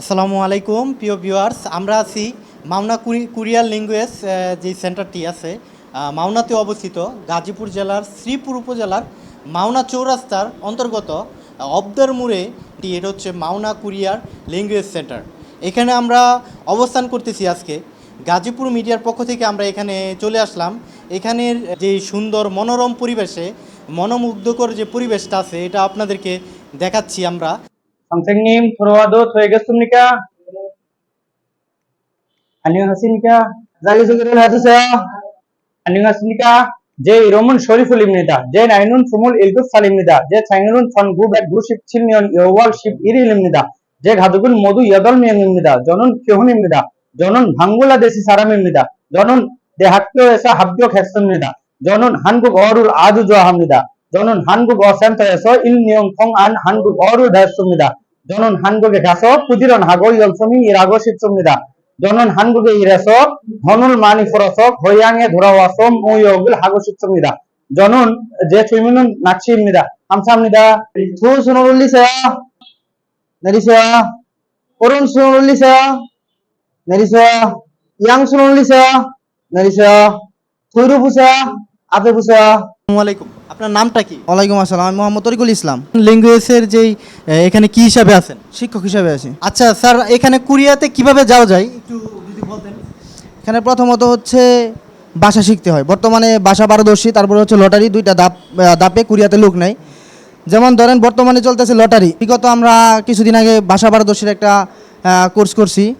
আসসালামু আলাইকুম, প্রিয় ভিউয়ার্স। আমরা আছি মাওনা কুরিয়ার ল্যাঙ্গুয়েজ যে সেন্টারটি আছে মাওনাতে অবস্থিত গাজীপুর জেলার শ্রীপুর উপজেলার মাওনা চৌরাস্তার অন্তর্গত অবদার মোড়ে এটা হচ্ছে মাওনা কুরিয়ার ল্যাঙ্গুয়েজ সেন্টার। এখানে আমরা অবস্থান করতেছি আজকে। গাজীপুর মিডিয়ার পক্ষ থেকে আমরা এখানে চলে আসলাম। এখানের যে সুন্দর মনোরম পরিবেশে, মনোমুগ্ধকর যে পরিবেশটা আছে, এটা আপনাদেরকে দেখাচ্ছি আমরা। 선생님 들어와도 되겠습니까? 안녕하십니까? 자기소개를 해주세요. 안녕하십니까? 제 이름은 쇼리풀입니다. 제 나이는 27살입니다. 제 생일은 1997년 2월 11일입니다. 제 가족은 모두 8명입니다. 저는 교훈입니다. 저는 방글라데시 사람입니다. 저는 대학교에서 합격했습니다. 저는 한국어를 아주 좋아합니다. 저는 한국어 센터에서 1년 동안 한국어를 배웠습니다. 저는 한국에 가서 부지런 하고 열심히 일하고 싶습니다. 저는 한국에 일해서 돈을 많이 벌어서 고향에 돌아와서 모욕을 하고 싶습니다. 저는 제 주민은 낚시입니다. 감사합니다. 두 손을 올리세요. 내리세요. 오른손 올리세요. 내리세요. 양손 올리세요. 내리세요. 뒤로 보세요. 앞에 보세요. 알라이쿰 아, 네. আপনার নামটা কি? ওয়ালাইকুম আসসালাম আমি মোহাম্মদ তরিকুল ইসলাম। ল্যাঙ্গুয়েজের যেই এখানে কি হিসাবে আছেন? শিক্ষক হিসাবে আছি। আচ্ছা স্যার এখানে কোরিয়াতে কীভাবে যাওয়া যায়? একটু যদি বলতেন। এখানে প্রথমত হচ্ছে ভাষা শিখতে হয়। বর্তমানে ভাষা পারদর্শী তারপরে হচ্ছে লটারি দুইটা দাপ দাপে কুরিয়াতে লোক নেই যেমন ধরেন বর্তমানে চলতেছে লটারি। বিগত আমরা কিছুদিন আগে ভাষা পারদর্শীর একটা কোর্স করছি।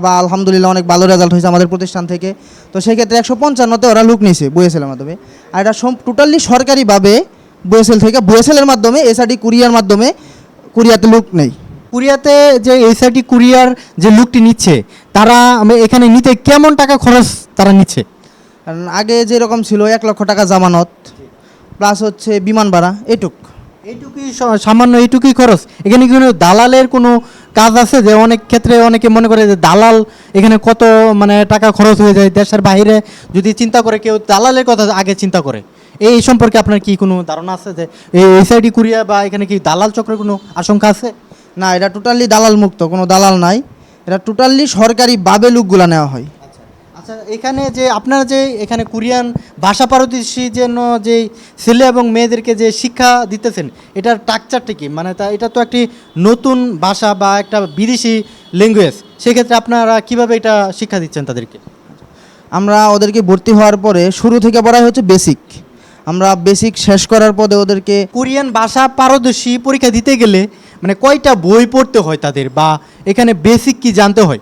বা আলহামদুলিল্লাহ অনেক ভালো রেজাল্ট হয়েছে আমাদের প্রতিষ্ঠান থেকে। তো সেই ক্ষেত্রে একশো পঞ্চান্নতে ওরা লুক নিয়েছে বুয়েসেলের মাধ্যমে। আর এটা টোটালি সরকারিভাবে বুয়েসেল থেকে বুয়েসেলের মাধ্যমে এসআরডি কুরিয়ার মাধ্যমে কুরিয়াতে লোক নেই। কুরিয়াতে যে এসআইটি কুরিয়ার যে লুকটি নিচ্ছে তারা আমি- এখানে নিতে কেমন টাকা খরচ তারা নিচ্ছে? আগে যেরকম ছিল এক লক্ষ টাকা জামানত প্লাস হচ্ছে বিমান ভাড়া এটুক। এইটুকুই সামান্য এইটুকুই খরচ। এখানে কোনো দালালের কোনো কাজ আছে? যে অনেক ক্ষেত্রে অনেকে মনে করে যে দালাল এখানে কত মানে টাকা খরচ হয়ে যায় দেশের বাইরে। যদি চিন্তা করে কেউ দালালের কথা আগে চিন্তা করে। এই সম্পর্কে আপনার কি কোনো ধারণা আছে যে এই এসআইডি কুরিয়া বা এখানে কি দালাল চক্রের কোনো আশঙ্কা আছে? না, এটা টোটালি দালাল মুক্ত কোনো দালাল নাই। এটা টোটালি সরকারি সরকারিভাবে লোকগুলা নেওয়া হয়। আচ্ছা এখানে যে আপনারা যে এখানে কোরিয়ান ভাষা পারদর্শী জন্য যে ছেলে এবং মেয়েদেরকে যে শিক্ষা দিতেছেন এটার টাকচারটা কি? মানে তা এটা তো একটি নতুন ভাষা বা একটা বিদেশি ল্যাঙ্গুয়েজ সেক্ষেত্রে আপনারা কীভাবে এটা শিক্ষা দিচ্ছেন তাদেরকে? আমরা ওদেরকে ভর্তি হওয়ার পরে শুরু থেকে পড়াই হচ্ছে বেসিক আমরা বেসিক শেষ করার পরে ওদেরকে কোরিয়ান ভাষা পারদর্শী পরীক্ষা দিতে গেলে মানে কয়টা বই পড়তে হয় তাদের বা এখানে বেসিক কি জানতে হয়?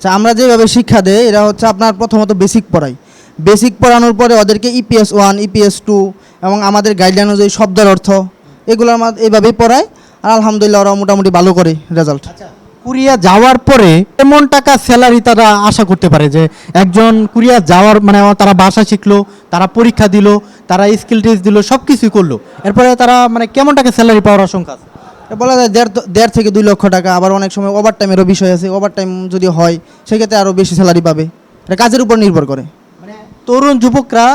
আচ্ছা আমরা যেভাবে শিক্ষা দেই, এরা হচ্ছে আপনার প্রথমত বেসিক পড়াই বেসিক পড়ানোর পরে ওদেরকে ইপিএস ওয়ান ইপিএস টু এবং আমাদের গাইডলাইন অনুযায়ী শব্দের অর্থ, এগুলোর এইভাবেই পড়ায়। আর আলহামদুলিল্লাহ ওরা মোটামুটি ভালো করে রেজাল্ট কুরিয়া যাওয়ার পরে এমন টাকা স্যালারি তারা আশা করতে পারে? যে একজন কুরিয়া যাওয়ার মানে তারা ভাষা শিখলো, তারা পরীক্ষা দিল, তারা স্কিল টেস্ট দিল সব কিছুই করল। এরপরে তারা মানে কেমন টাকা স্যালারি পাওয়ার আশঙ্কা আছে? বলা যায় দেড় দেড় থেকে দুই লক্ষ টাকা। আবার অনেক সময় ওভার টাইমেরও বিষয় আছে। ওভার টাইম যদি হয় সেক্ষেত্রে আরও বেশি স্যালারি পাবে। এটা কাজের উপর নির্ভর করে। মানে তরুণ যুবকরা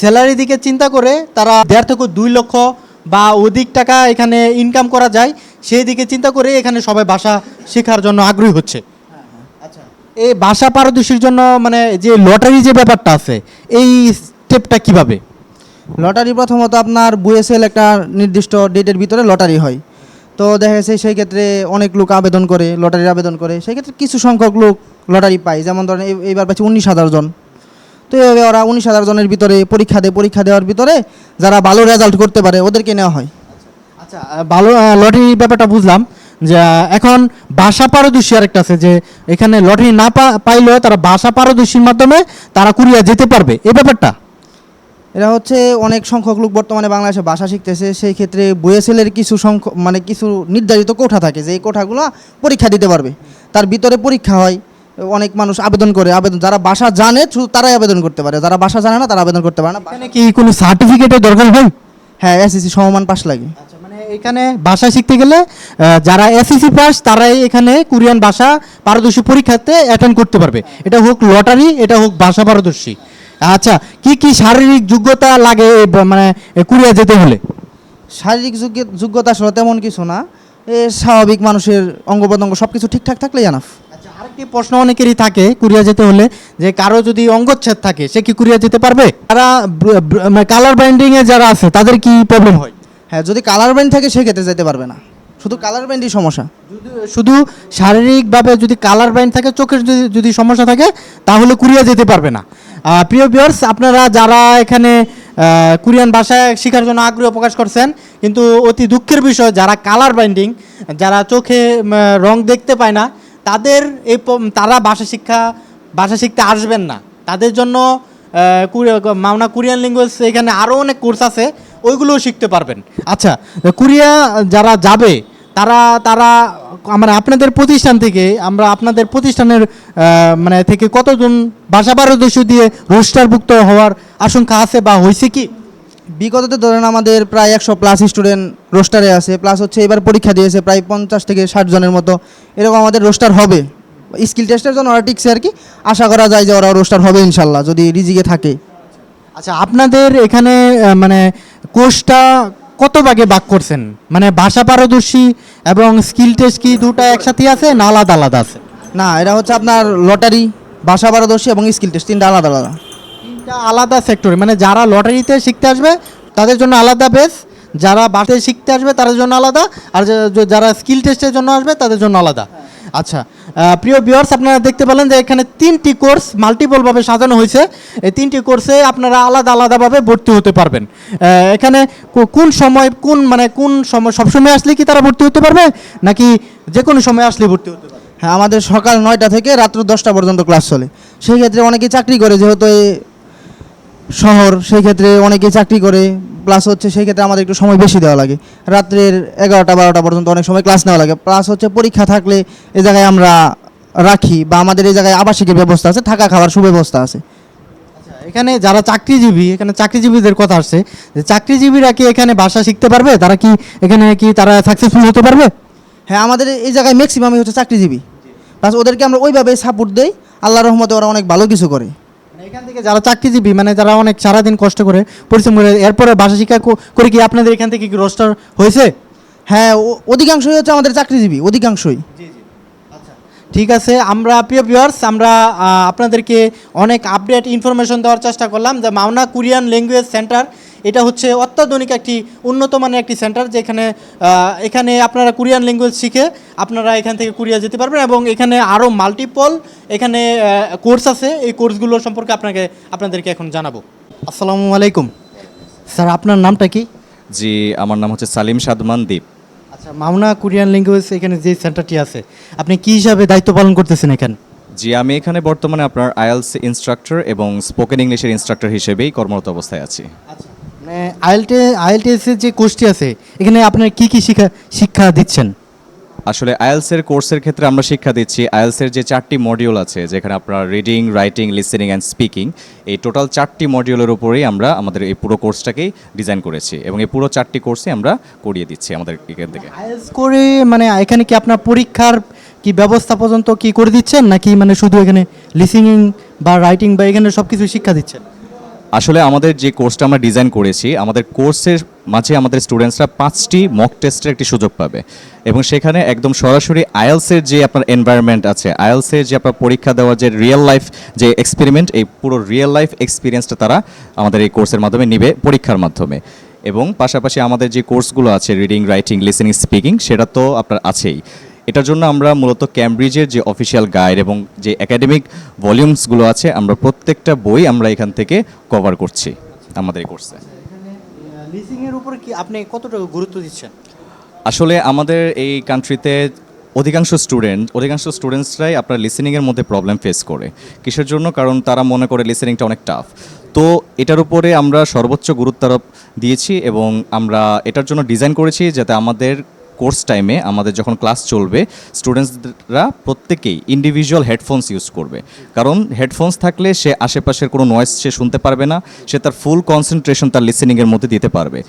স্যালারি দিকে চিন্তা করে তারা দেড় থেকে দুই লক্ষ বা অধিক টাকা এখানে ইনকাম করা যায় সেই দিকে চিন্তা করে এখানে সবাই ভাষা শেখার জন্য আগ্রহী হচ্ছে। আচ্ছা এই ভাষা পারদর্শীর জন্য মানে যে লটারি যে ব্যাপারটা আছে এই স্টেপটা কীভাবে? লটারি প্রথমত আপনার বুয়েসেল একটা নির্দিষ্ট ডেটের ভিতরে লটারি হয়। তো দেখা যাচ্ছে সেই ক্ষেত্রে অনেক লোক আবেদন করে, লটারির আবেদন করে। সেই ক্ষেত্রে কিছু সংখ্যক লোক লটারি পায়। যেমন ধরেন এই- এইবার পাচ্ছে উনিশ হাজার জন। তো এইভাবে ওরা উনিশ হাজার জনের ভিতরে পরীক্ষা দেয়, পরীক্ষা দেওয়ার ভিতরে যারা ভালো রেজাল্ট করতে পারে, ওদেরকে নেওয়া হয়। আচ্ছা ভালো লটারির ব্যাপারটা বুঝলাম যে এখন ভাষা পারদর্শী আরেকটা আছে যে, এখানে লটারি না পাইলেও তারা ভাষা পারদর্শীর মাধ্যমে তারা কুরিয়া যেতে পারবে। এই ব্যাপারটা? এরা হচ্ছে অনেক সংখ্যক লোক বর্তমানে বাংলাদেশে ভাষা শিখতেছে। সেই ক্ষেত্রে বুয়েসেলের কিছু সংখ্যক মানে কিছু নির্ধারিত কোঠা থাকে যে এই কোঠাগুলো পরীক্ষা দিতে পারবে। তার ভিতরে পরীক্ষা হয় অনেক মানুষ আবেদন করে আবেদন যারা ভাষা জানে শুধু তারাই আবেদন করতে পারে। যারা ভাষা জানে না তারা আবেদন করতে পারে না। এখানে কি কোনো সার্টিফিকেটের দরকার হয় হ্যাঁ এসএসসি সমমান পাস লাগে। আচ্ছা মানে এখানে ভাষা শিখতে গেলে যারা এসএসসি পাস তারাই এখানে কোরিয়ান ভাষা পারদর্শী পরীক্ষাতে অ্যাটেন্ড করতে পারবে। এটা হোক লটারি এটা হোক ভাষা পারদর্শী। আচ্ছা কি কি শারীরিক যোগ্যতা লাগে মানে কোরিয়া যেতে হলে? শারীরিক যোগ্য- যোগ্যতা আসলে তেমন কিছু না। স্বাভাবিক মানুষের অঙ্গ প্রত্যঙ্গ সব কিছু ঠিকঠাক থাকলে জানাফ। আচ্ছা আরেকটি প্রশ্ন অনেকেরই থাকে কুরিয়া যেতে হলে যে কারও যদি অঙ্গচ্ছেদ থাকে সে কি কুরিয়া যেতে পারবে? তারা কালার বাইন্ডিং এ যারা আছে তাদের কি প্রবলেম হয়? হ্যাঁ যদি কালার ব্যান্ড থাকে সেক্ষেত্রে যেতে পারবে না। শুধু কালার ব্যান্ডই সমস্যা। শুধু শারীরিকভাবে যদি কালার ব্যান্ড থাকে চোখের যদি যদি সমস্যা থাকে তাহলে কুরিয়া যেতে পারবে না। প্রিয় ভিউয়ার্স আপনারা যারা এখানে কোরিয়ান ভাষায় শেখার জন্য আগ্রহ প্রকাশ করছেন, কিন্তু অতি দুঃখের বিষয়, যারা কালার বাইন্ডিং যারা চোখে রং দেখতে পায় না, তাদের এই তারা ভাষা শিক্ষা, ভাষা শিখতে আসবেন না। তাদের জন্য মাওনা কোরিয়ান ল্যাঙ্গুয়েজ এখানে আরও অনেক কোর্স আছে, ওইগুলোও শিখতে পারবেন। আচ্ছা কোরিয়া যারা যাবে তারা তারা মানে আপনাদের প্রতিষ্ঠান থেকে আমরা আপনাদের প্রতিষ্ঠানের মানে থেকে কতজন ভাষা পারদর্শী দিয়ে রোস্টারভুক্ত হওয়ার আশঙ্কা আছে বা হয়েছে কি? বিগততে ধরেন আমাদের প্রায় একশো প্লাস স্টুডেন্ট রোস্টারে আছে প্লাস হচ্ছে এবার পরীক্ষা দিয়েছে প্রায় পঞ্চাশ থেকে ষাট জনের মতো। এরকম আমাদের রোস্টার হবে। স্কিল টেস্টের জন্য ওরা টিকছে আর কি। আশা করা যায় যে ওরা রোস্টার হবে ইনশাল্লাহ যদি রিজিকে থাকে। আচ্ছা আপনাদের এখানে মানে কোর্সটা কত ভাগে ভাগ করছেন? মানে ভাষা পারদর্শী এবং স্কিল টেস্ট কি দুটা একসাথে আছে না আলাদা আলাদা আছে? না এটা হচ্ছে আপনার লটারি ভাষা পারদর্শী এবং স্কিল টেস্ট তিনটা আলাদা আলাদা। তিনটা আলাদা সেক্টরে মানে যারা লটারিতে শিখতে আসবে তাদের জন্য আলাদা বেস যারা বাসে শিখতে আসবে তাদের জন্য আলাদা আর যারা স্কিল টেস্টের জন্য আসবে তাদের জন্য আলাদা। আচ্ছা প্রিয় ভিউয়ার্স আপনারা দেখতে পেলেন যে এখানে তিনটি কোর্স মাল্টিপলভাবে সাজানো হয়েছে। এই তিনটি কোর্সে আপনারা আলাদা আলাদাভাবে ভর্তি হতে পারবেন। এখানে কোন সময়, কোন মানে কোন সময়, সবসময় আসলে কি তারা ভর্তি হতে পারবে? নাকি যে কোনো সময় আসলে ভর্তি হতে পারবে? হ্যাঁ আমাদের সকাল নয়টা থেকে রাত্র দশটা পর্যন্ত ক্লাস চলে। সেই ক্ষেত্রে অনেকেই চাকরি করে, যেহেতু শহর সেই ক্ষেত্রে অনেকেই চাকরি করে প্লাস হচ্ছে সেই ক্ষেত্রে আমাদের একটু সময় বেশি দেওয়া লাগে। রাত্রের এগারোটা বারোটা পর্যন্ত অনেক সময় ক্লাস নেওয়া লাগে। প্লাস হচ্ছে পরীক্ষা থাকলে এ জায়গায় আমরা রাখি বা আমাদের এই জায়গায় আবাসিকের ব্যবস্থা আছে থাকা খাওয়ার সুব্যবস্থা আছে। আচ্ছা, এখানে যারা চাকরিজীবী এখানে চাকরিজীবীদের কথা আসছে যে চাকরিজীবীরা কি এখানে ভাষা শিখতে পারবে? তারা কি এখানে কি তারা সাকসেসফুল হতে পারবে? হ্যাঁ আমাদের এই জায়গায় ম্যাক্সিমামই হচ্ছে চাকরিজীবী। প্লাস ওদেরকে আমরা ওইভাবে সাপোর্ট দেই। আল্লাহ রহমতে ওরা অনেক ভালো কিছু করে। এখান থেকে যারা চাকরিজীবী মানে যারা অনেক সারাদিন কষ্ট করে পরিশ্রম করে এরপরে ভাষা শিক্ষা করে কি আপনাদের এখান থেকে কি রোস্টার হয়েছে? হ্যাঁ অধিকাংশই হচ্ছে আমাদের চাকরিজীবী অধিকাংশই। ঠিক আছে আমরা প্রিয় ভিউয়ার্স আমরা আপনাদেরকে অনেক আপডেট ইনফরমেশন দেওয়ার চেষ্টা করলাম যে মাওনা কোরিয়ান ল্যাঙ্গুয়েজ সেন্টার এটা হচ্ছে অত্যাধুনিক একটি উন্নত মানের একটি সেন্টার যেখানে এখানে আপনারা কোরিয়ান ল্যাঙ্গুয়েজ শিখে আপনারা এখান থেকে কোরিয়া যেতে পারবেন এবং এখানে আরও মাল্টিপল এখানে কোর্স আছে। এই কোর্সগুলো সম্পর্কে আপনাকে আপনাদেরকে এখন জানাব। আসসালামু আলাইকুম। স্যার আপনার নামটা কি? জি আমার নাম হচ্ছে সালিম সাদমান দ্বীপ। আচ্ছা মাওনা কোরিয়ান ল্যাঙ্গুয়েজ এখানে যে সেন্টারটি আছে আপনি কি হিসাবে দায়িত্ব পালন করতেছেন এখানে? জি আমি এখানে বর্তমানে আপনার আইএলস ইনস্ট্রাক্টর এবং স্পোকেন ইংলিশের ইনস্ট্রাক্টর হিসেবেই কর্মরত অবস্থায় আছি। আচ্ছা আইএলটি আইএলটিএস এর যে কোর্সটি আছে এখানে আপনার কি কি শিক্ষা শিক্ষা দিচ্ছেন? আসলে আইএলস এর কোর্সের ক্ষেত্রে আমরা শিক্ষা দিচ্ছি আইএলস এর যে চারটি মডিউল আছে যেখানে আপনার reading writing listening and speaking এই টোটাল চারটি মডিউলের উপরেই আমরা আমাদের এই পুরো কোর্সটাকেই ডিজাইন করেছি এবং এই পুরো চারটি কোর্সে আমরা করিয়ে দিচ্ছি আমাদের এখান থেকে। আইএলস করে মানে এখানে কি আপনার পরীক্ষার কি ব্যবস্থা পর্যন্ত কি করে দিচ্ছেন নাকি মানে শুধু এখানে লিসেনিং বা রাইটিং বা এখানে সব কিছু শিক্ষা দিচ্ছেন? আসলে আমাদের যে কোর্সটা আমরা ডিজাইন করেছি, আমাদের কোর্সের মাঝে আমাদের স্টুডেন্টসরা পাঁচটি মক টেস্টের একটি সুযোগ পাবে। এবং সেখানে একদম সরাসরি আইএলসের যে আপনার এনভায়রনমেন্ট আছে আইএলসের যে আপনার পরীক্ষা দেওয়ার যে রিয়েল লাইফ যে এক্সপেরিমেন্ট এই পুরো রিয়েল লাইফ এক্সপিরিয়েন্সটা তারা আমাদের এই কোর্সের মাধ্যমে নিবে পরীক্ষার মাধ্যমে। এবং পাশাপাশি আমাদের যে কোর্সগুলো আছে রিডিং রাইটিং লিসেনিং স্পিকিং সেটা তো আপনার আছেই। এটার জন্য আমরা মূলত ক্যামব্রিজের যে অফিসিয়াল গাইড এবং যে একাডেমিক ভলিউমসগুলো আছে আমরা প্রত্যেকটা বই আমরা এখান থেকে কভার করছি আমাদের এই কোর্সে লিসিং এর উপর কি আপনি কতটুকু গুরুত্ব দিচ্ছেন? আসলে আমাদের এই কান্ট্রিতে অধিকাংশ স্টুডেন্ট অধিকাংশ স্টুডেন্টসরাই আপনার লিসেনিংয়ের মধ্যে প্রবলেম ফেস করে। কিসের জন্য? কারণ তারা মনে করে লিসেনিংটা অনেক টাফ তো এটার উপরে আমরা সর্বোচ্চ গুরুত্ব আরোপ দিয়েছি এবং আমরা এটার জন্য ডিজাইন করেছি যাতে আমাদের কোর্স টাইমে আমাদের যখন ক্লাস চলবে, স্টুডেন্টসরা প্রত্যেকেই ইন্ডিভিজুয়াল হেডফোনস ইউজ করবে। কারণ হেডফোনস থাকলে সে আশেপাশের কোনো নয়েস সে শুনতে পারবে না, সে তার ফুল কনসেন্ট্রেশন তার লিসেনিংয়ের মধ্যে দিতে পারবে।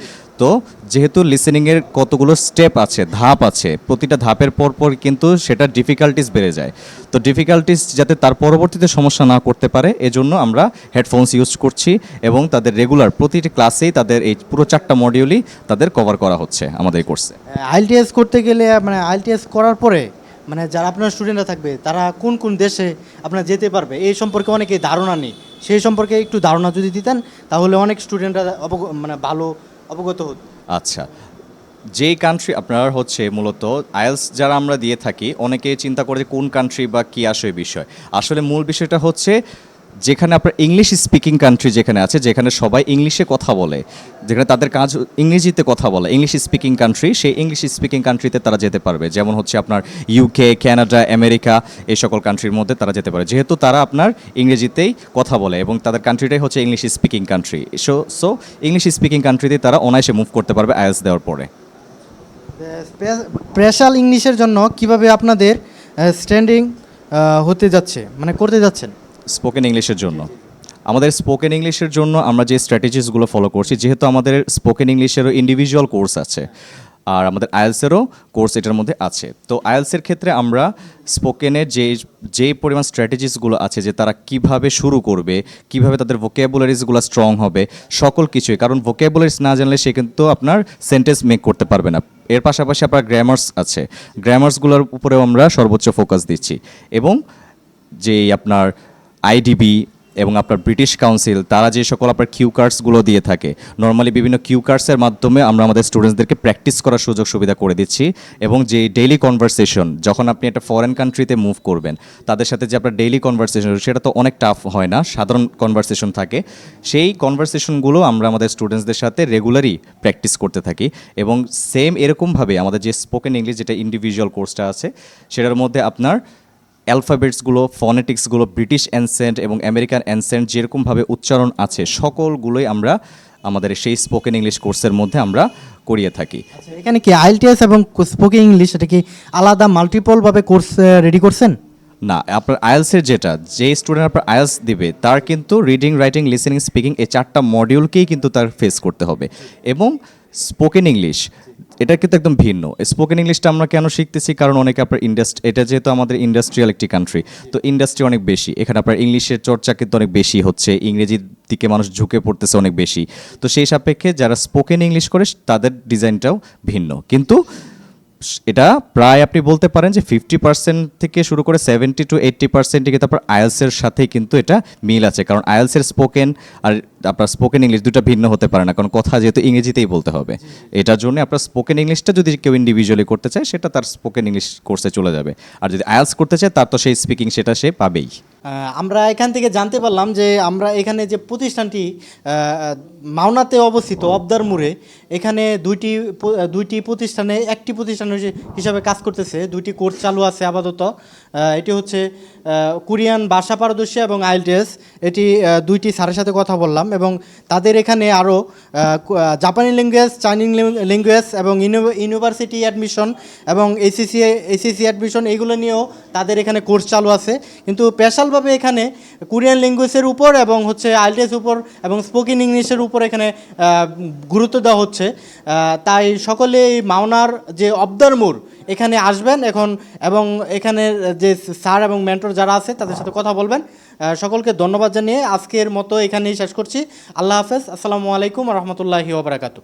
তো যেহেতু লিসেনিংয়ের কতগুলো স্টেপ আছে, ধাপ আছে, প্রতিটা ধাপের পর পর কিন্তু সেটা ডিফিকাল্টিস বেড়ে যায়। তো ডিফিকাল্টিস যাতে তার পরবর্তীতে সমস্যা না করতে পারে, এজন্য আমরা হেডফোনস ইউজ করছি এবং তাদের রেগুলার প্রতিটি ক্লাসেই তাদের এই পুরো চারটা মডিউলই তাদের কভার করা হচ্ছে আমাদের কোর্সে আইএলটিএস করতে গেলে মানে আইএলটিএস করার পরে মানে যারা আপনার স্টুডেন্টরা থাকবে, তারা কোন কোন দেশে আপনার যেতে পারবে, এই সম্পর্কে অনেকে ধারণা নেই। সেই সম্পর্কে একটু ধারণা যদি দিতেন, তাহলে অনেক স্টুডেন্টরা মানে ভালো অবগত হতো। আচ্ছা যে কান্ট্রি আপনার হচ্ছে মূলত আয়েলস যারা আমরা দিয়ে থাকি অনেকে চিন্তা করে যে কোন কান্ট্রি বা কী আসে বিষয়। আসলে মূল বিষয়টা হচ্ছে যেখানে আপনার ইংলিশ স্পিকিং কান্ট্রি যেখানে আছে, যেখানে সবাই ইংলিশে কথা বলে, যেখানে তাদের কাজ ইংরেজিতে কথা বলে ইংলিশ স্পিকিং কান্ট্রি সেই ইংলিশ স্পিকিং কান্ট্রিতে তারা যেতে পারবে। যেমন হচ্ছে আপনার ইউকে ক্যানাডা আমেরিকা এই সকল কান্ট্রির মধ্যে তারা যেতে পারে। যেহেতু তারা আপনার ইংরেজিতেই কথা বলে এবং তাদের কান্ট্রিটাই হচ্ছে English speaking country so so English speaking কান্ট্রিতে তারা অনায়াসে মুভ করতে পারবে আইএলস দেওয়ার পরে। স্পেশাল ইংলিশের জন্য কীভাবে আপনাদের স্ট্যান্ডিং হতে যাচ্ছে মানে করতে যাচ্ছেন? স্পোকেন ইংলিশের জন্য। আমাদের স্পোকেন ইংলিশের জন্য আমরা যে স্ট্র্যাটেজিসগুলো ফলো করছি, যেহেতু আমাদের স্পোকেন ইংলিশেরও ইন্ডিভিজুয়াল কোর্স আছে, আর আমাদের আয়েলসেরও কোর্স এটার মধ্যে আছে। তো আয়েলসের ক্ষেত্রে আমরা স্পোকেনের যে যে পরিমাণ স্ট্র্যাটেজিসগুলো আছে, যে তারা কীভাবে শুরু করবে, কীভাবে তাদের ভোকেবুলারিজগুলো স্ট্রং হবে, সকল কিছুই, কারণ ভোকেবুলারিজ না জানলে সে কিন্তু আপনার সেন্টেন্স মেক করতে পারবে না। এর পাশাপাশি আপনার গ্রামার্স আছে। গ্রামার্সগুলোর উপরেও আমরা সর্বোচ্চ ফোকাস দিচ্ছি। এবং যে আপনার আইডিবি এবং আপনার ব্রিটিশ কাউন্সিল, তারা যে সকল আপনার কিউ কার্ডসগুলো দিয়ে থাকে নর্মালি বিভিন্ন কিউ কার্ডসের মাধ্যমে আমরা আমাদের স্টুডেন্টসদেরকে প্র্যাকটিস করার সুযোগ সুবিধা করে দিচ্ছি এবং যে ডেইলি কনভারসেশন যখন আপনি একটা ফরেন কান্ট্রিতে মুভ করবেন, তাদের সাথে যে আপনার ডেইলি কনভারসেশন সেটা তো অনেক টাফ হয় না, সাধারণ কনভারসেশন থাকে, সেই কনভারসেশনগুলো আমরা আমাদের স্টুডেন্টসদের সাথে রেগুলারই প্র্যাকটিস করতে থাকি এবং সেম এরকমভাবে আমাদের যে স্পোকেন ইংলিশ যেটা ইন্ডিভিজুয়াল কোর্সটা আছে, সেটার মধ্যে আপনার অ্যালফাবেটসগুলো ফনেটিক্সগুলো ব্রিটিশ অ্যানসেন্ট এবং আমেরিকান অ্যানসেন্ট যেরকমভাবে উচ্চারণ আছে সকলগুলোই আমরা আমাদের সেই স্পোকেন ইংলিশ কোর্সের মধ্যে আমরা করিয়ে থাকি। আচ্ছা এখানে কি আইএলটিএস এবং স্পোকেন ইংলিশ এটা কি আলাদা মাল্টিপলভাবে কোর্স রেডি করছেন? না আপনার আয়েলসের যেটা যে স্টুডেন্ট আপনার আয়েলস দিবে তার কিন্তু রিডিং রাইটিং লিসেনিং স্পিকিং এই চারটা মডিউলকেই কিন্তু তার ফেস করতে হবে। এবং স্পোকেন ইংলিশ এটা কিন্তু একদম ভিন্ন। স্পোকেন ইংলিশটা আমরা কেন শিখতেছি? কারণ অনেকে আপনার ইন্ডাস্ট্রি এটা যেহেতু আমাদের ইন্ডাস্ট্রিয়াল একটি কান্ট্রি তো ইন্ডাস্ট্রি অনেক বেশি। এখানে আপনার ইংলিশের চর্চা কিন্তু অনেক বেশি হচ্ছে, ইংরেজির দিকে মানুষ ঝুঁকে পড়তেছে অনেক বেশি। তো সেই সাপেক্ষে যারা স্পোকেন ইংলিশ করে, তাদের ডিজাইনটাও ভিন্ন। কিন্তু এটা প্রায় আপনি বলতে পারেন যে ফিফটি পার্সেন্ট থেকে শুরু করে সেভেন্টি টু এইট্টি পার্সেন্টই কিন্তু আপনার আয়েলসের সাথেই কিন্তু এটা মিল আছে। কারণ আয়েলসের স্পোকেন আর আপনার স্পোকেন ইংলিশ দুটো ভিন্ন হতে পারে না, কারণ কথা যেহেতু ইংরেজিতেই বলতে হবে। এটার জন্য আপনার স্পোকেন ইংলিশটা যদি কেউ ইন্ডিভিজুয়ালি করতে চায়, সেটা তার স্পোকেন ইংলিশ কোর্সে চলে যাবে। আর যদি আয়েলস করতে চায়, তার তো সেই স্পিকিং সেটা সে পাবেই। আমরা এখান থেকে জানতে পারলাম যে আমরা এখানে যে প্রতিষ্ঠানটি মাওনাতে অবস্থিত, অবদার মোড়ে, এখানে দুইটি দুইটি প্রতিষ্ঠানে, একটি প্রতিষ্ঠান হিসাবে কাজ করতেছে, দুইটি কোর্স চালু আছে আপাতত। এটি হচ্ছে কোরিয়ান ভাষা পারদর্শী এবং আইএলটিএস এটি দুইটি স্যারের সাথে কথা বললাম এবং তাদের এখানে আরও জাপানি ল্যাঙ্গুয়েজ চাইনিজ ল্যাঙ্গুয়েজ এবং ইউনি- ইউনিভার্সিটি অ্যাডমিশন এবং এসিসি এসিসি অ্যাডমিশন এইগুলো নিয়েও তাদের এখানে কোর্স চালু আছে। কিন্তু স্পেশালভাবে এখানে কোরিয়ান ল্যাঙ্গুয়েজের উপর এবং হচ্ছে আইএলটিএস উপর এবং স্পোকেন ইংলিশের উপর এখানে গুরুত্ব দেওয়া হচ্ছে। তাই সকলে এই মাওনার যে অবদার মোড় এখানে আসবেন। এখন এবং এখানে যে স্যার এবং মেন্টর যারা আছে তাদের সাথে কথা বলবেন। সকলকে ধন্যবাদ জানিয়ে আজকের মতো এখানেই শেষ করছি। আল্লাহ হাফেজ। আসসালামু আলাইকুম রহমতুল্লাহি ওবরাকাতু